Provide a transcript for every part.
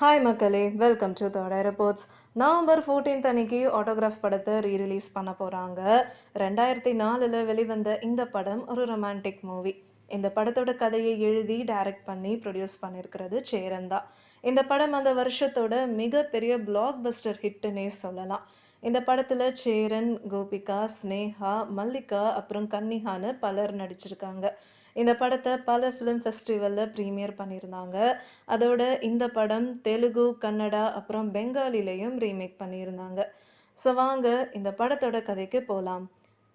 Hi மக்களே. Welcome to தோட reports November fourteenth அன்னைக்கு ஆட்டோகிராஃப் படத்தை ரீரிலீஸ் பண்ண போகிறாங்க ரெண்டாயிரத்தி நாலில் வெளிவந்த இந்த படம் ஒரு ரொமான்டிக் மூவி இந்த படத்தோட கதையை எழுதி டைரக்ட் பண்ணி ப்ரொடியூஸ் பண்ணியிருக்கிறது சேரன் தான் இந்த படம் அந்த வருஷத்தோட மிகப்பெரிய பிளாக் பஸ்டர் ஹிட்டுன்னே சொல்லலாம். இந்த படத்தில் சேரன் கோபிகா ஸ்னேகா மல்லிகா அப்புறம் கன்னிஹான்னு பலர் நடிச்சிருக்காங்க. இந்த படத்தை பல ஃபிலிம் ஃபெஸ்டிவலில் ப்ரீமியர் பண்ணியிருந்தாங்க. அதோட இந்த படம் தெலுங்கு கன்னடா அப்புறம் பெங்காலிலையும் ரீமேக் பண்ணியிருந்தாங்க. ஸோ வாங்க இந்த படத்தோட கதைக்கு போகலாம்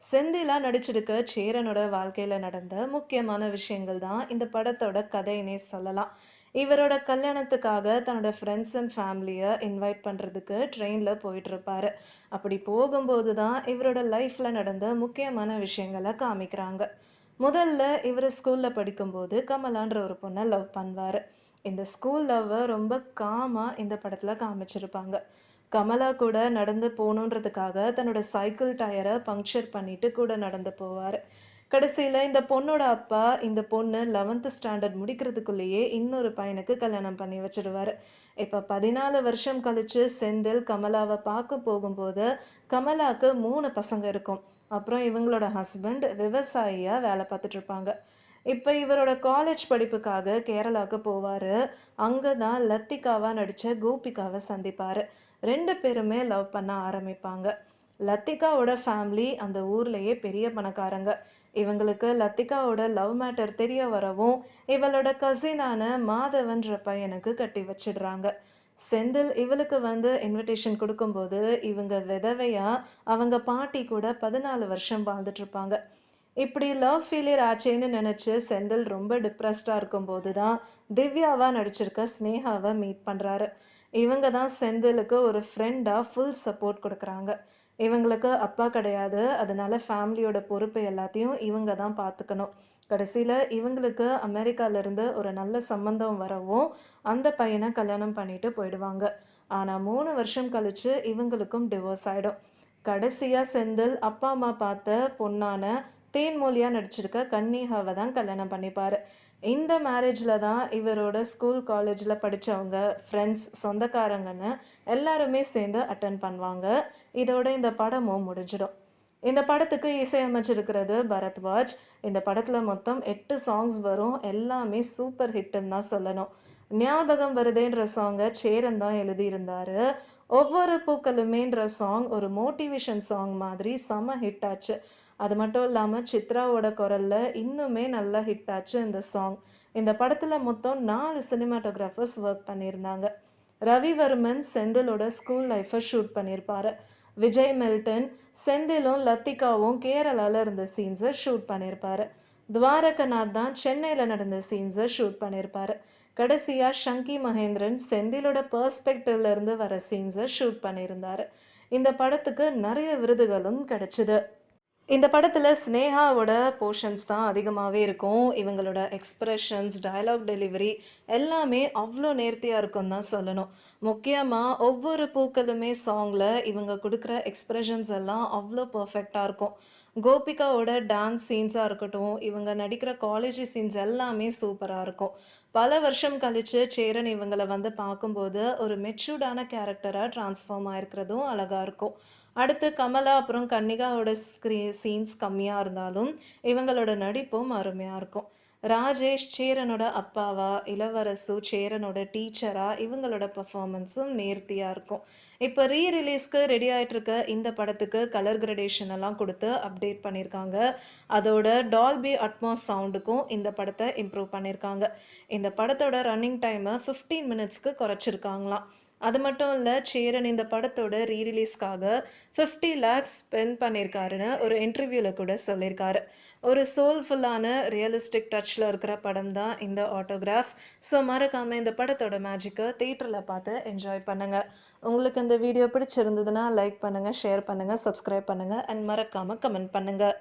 செந்திலா நடிச்சிருக்க சேரனோட வாழ்க்கையில் நடந்த முக்கியமான விஷயங்கள் தான் இந்த படத்தோட கதையினே சொல்லலாம். இவரோட கல்யாணத்துக்காக தன்னோட ஃப்ரெண்ட்ஸ் அண்ட் ஃபேமிலியை இன்வைட் பண்ணுறதுக்கு ட்ரெயினில் போயிட்டுருப்பாரு. அப்படி போகும்போது தான் இவரோட லைஃப்பில் நடந்த முக்கியமான விஷயங்களை காமிக்கிறாங்க. முதல்ல இவர் ஸ்கூலில் படிக்கும்போது கமலான்ற ஒரு பொண்ணை லவ் பண்ணுவார். இந்த ஸ்கூல் லவ்வை ரொம்ப காமாக இந்த படத்தில் காமிச்சிருப்பாங்க. கமலா கூட நடந்து போகணுன்றதுக்காக தன்னோட சைக்கிள் டயரை பங்க்சர் பண்ணிட்டு கூட நடந்து போவார். கடைசியில் இந்த பொண்ணோட அப்பா இந்த பொண்ணு லெவன்த்து ஸ்டாண்டர்ட் முடிக்கிறதுக்குள்ளேயே இன்னொரு பையனுக்கு கல்யாணம் பண்ணி வச்சிடுவார். இப்போ பதினாலு வருஷம் கழித்து செந்தில் கமலாவை பார்க்க போகும்போது கமலாவுக்கு மூணு பசங்க இருக்கும். அப்புறம் இவங்களோட ஹஸ்பண்ட் விவசாயியாக வேலை பார்த்துட்ருப்பாங்க இப்போ இவரோட காலேஜ் படிப்புக்காக கேரளாவுக்கு போவார். அங்கே தான் லத்திகாவாக நடித்த கோபிகாவை சந்திப்பார். ரெண்டு பேருமே லவ் பண்ண ஆரம்பிப்பாங்க. லத்திகாவோட ஃபேமிலி அந்த ஊர்லேயே பெரிய பணக்காரங்க. இவங்களுக்கு லத்திகாவோட லவ் மேட்டர் தெரிய வரவும் இவளோட கசினான மாதவன்ற பையனுக்கு கட்டி வச்சிடுறாங்க. செந்தில் இவளுக்கு வந்து இன்விடேஷன் கொடுக்கும்போது இவங்க விதவையாக அவங்க பாட்டி கூட பதினாலு வருஷம் வாழ்ந்துட்டுருப்பாங்க. இப்படி லவ் ஃபெயிலியர் ஆச்சேன்னு நினச்சி செந்தில் ரொம்ப டிப்ரெஸ்டாக இருக்கும்போது தான் திவ்யாவாக நடிச்சிருக்க ஸ்னேகாவை மீட் பண்ணுறாரு இவங்க தான் செந்திலுக்கு ஒரு ஃப்ரெண்டாக ஃபுல் சப்போர்ட் கொடுக்குறாங்க. இவங்களுக்கு அப்பா கிடையாது அதனால ஃபேமிலியோட பொறுப்பு எல்லாத்தையும் இவங்க தான் பார்த்துக்கணும் கடைசியில் இவங்களுக்கு அமெரிக்காவிலேருந்து ஒரு நல்ல சம்மந்தம் வரவும் அந்த பையனை கல்யாணம் பண்ணிட்டு போயிடுவாங்க. ஆனால் மூணு வருஷம் கழித்து இவங்களுக்கும் டிவோர்ஸ் ஆகிடும் கடைசியாக செந்தில் அப்பா அம்மா பார்த்த பொண்ணான தேன்மொழியாக நடிச்சிருக்க கன்னிகாவை தான் கல்யாணம் பண்ணிப்பார். இந்த மேரேஜில் தான் இவரோட ஸ்கூல் காலேஜில் படித்தவங்க ஃப்ரெண்ட்ஸ் சொந்தக்காரங்கன்னு எல்லாருமே சேர்ந்து அட்டன் பண்ணுவாங்க. இதோட இந்த படமும் முடிஞ்சிடும். இந்த படத்துக்கு இசையமைச்சிருக்கிறது பரத்வாஜ். இந்த படத்தில் மொத்தம் எட்டு சாங்ஸ் வரும். எல்லாமே சூப்பர் ஹிட்டுன்னு தான் சொல்லணும். ஞாபகம் வருதேன்ற சாங்கை சேரன் தான் எழுதியிருந்தார். ஒவ்வொரு பூக்களுமேன்ற சாங் ஒரு மோட்டிவேஷன் சாங் மாதிரி செம ஹிட் ஆச்சு. அது மட்டும் இல்லாமல் சித்ராவோட குரலில் இன்னுமே நல்லா ஹிட் ஆச்சு இந்த சாங் இந்த படத்தில் மொத்தம் நாலு சினிமாட்டோகிராஃபர்ஸ் ஒர்க் பண்ணியிருந்தாங்க. ரவிவர்மன் செந்திலோட ஸ்கூல் லைஃப்பை ஷூட் பண்ணியிருப்பாரு. விஜய் மெல்டன் செந்திலும் லத்திகாவும் கேரளாவில் இருந்த சீன்ஸை ஷூட் பண்ணியிருப்பாரு துவாரகநாத் தான் சென்னையில் நடந்த சீன்ஸை ஷூட் பண்ணியிருப்பாரு கடைசியாக ஷங்கி மகேந்திரன் செந்திலோட பர்ஸ்பெக்டிவ்லேருந்து வர சீன்ஸை ஷூட் பண்ணியிருந்தார். இந்த படத்துக்கு நிறைய விருதுகளும் கிடச்சிது. இந்த படத்தில் ஸ்னேகாவோட போர்ஷன்ஸ் தான் அதிகமாகவே இருக்கும். இவங்களோட எக்ஸ்ப்ரெஷன்ஸ் டயலாக் டெலிவரி எல்லாமே அவ்வளோ நேர்த்தியாக இருக்கும் தான் சொல்லணும். முக்கியமாக ஒவ்வொரு பூக்களுமே சாங்கில் இவங்க கொடுக்குற எக்ஸ்ப்ரெஷன்ஸ் எல்லாம் அவ்வளோ பர்ஃபெக்டாக இருக்கும். கோபிகாவோட டான்ஸ் சீன்ஸாக இருக்கட்டும் இவங்க நடிக்கிற காலேஜ் சீன்ஸ் எல்லாமே சூப்பராக இருக்கும். பல வருஷம் கழித்து சேரன் இவங்களை வந்து பார்க்கும்போது ஒரு மெச்சூர்டான கேரக்டராக ட்ரான்ஸ்ஃபார்ம் ஆயிருக்கிறதும் அழகாக இருக்கும். அடுத்து கமலா அப்புறம் கன்னிகாவோட ஸ்க்ரீ சீன்ஸ் கம்மியாக இருந்தாலும் இவங்களோட நடிப்பும் அருமையாக இருக்கும். ராஜேஷ் சேரனோட அப்பாவா இளவரசு சேரனோட டீச்சரா இவங்களோட பர்ஃபார்மன்ஸும் நேர்த்தியாக இருக்கும். இப்போ ரீ ரிலீஸ்க்கு ரெடி ஆகிட்டுருக்க இந்த படத்துக்கு கலர் கிரடேஷன் எல்லாம் கொடுத்து அப்டேட் பண்ணியிருக்காங்க. அதோட டால்பி அட்மாஸ் சவுண்டுக்கும் இந்த படத்தை இம்ப்ரூவ் பண்ணியிருக்காங்க. இந்த படத்தோட ரன்னிங் டைமை ஃபிஃப்டீன் மினிட்ஸ்க்கு குறைச்சிருக்காங்களாம். அது மட்டும் இல்லை சேரன் இந்த படத்தோட ரீரிலீஸ்க்காக ஃபிஃப்டி லேக்ஸ் ஸ்பெண்ட் பண்ணியிருக்காருன்னு ஒரு இன்டர்வியூவில் கூட சொல்லியிருக்காரு ஒரு சோல்ஃபுல்லான ரியலிஸ்டிக் டச்சில் இருக்கிற படம் தான் இந்த ஆட்டோகிராஃப் ஸோ மறக்காமல் இந்த படத்தோட மேஜிக்கை தேட்டரில் பார்த்து என்ஜாய் பண்ணுங்கள் உங்களுக்கு இந்த வீடியோ பிடிச்சிருந்ததுன்னா லைக் பண்ணுங்கள் ஷேர் பண்ணுங்கள் சப்ஸ்கிரைப் பண்ணுங்கள் அண்ட் மறக்காமல் கமெண்ட் பண்ணுங்கள்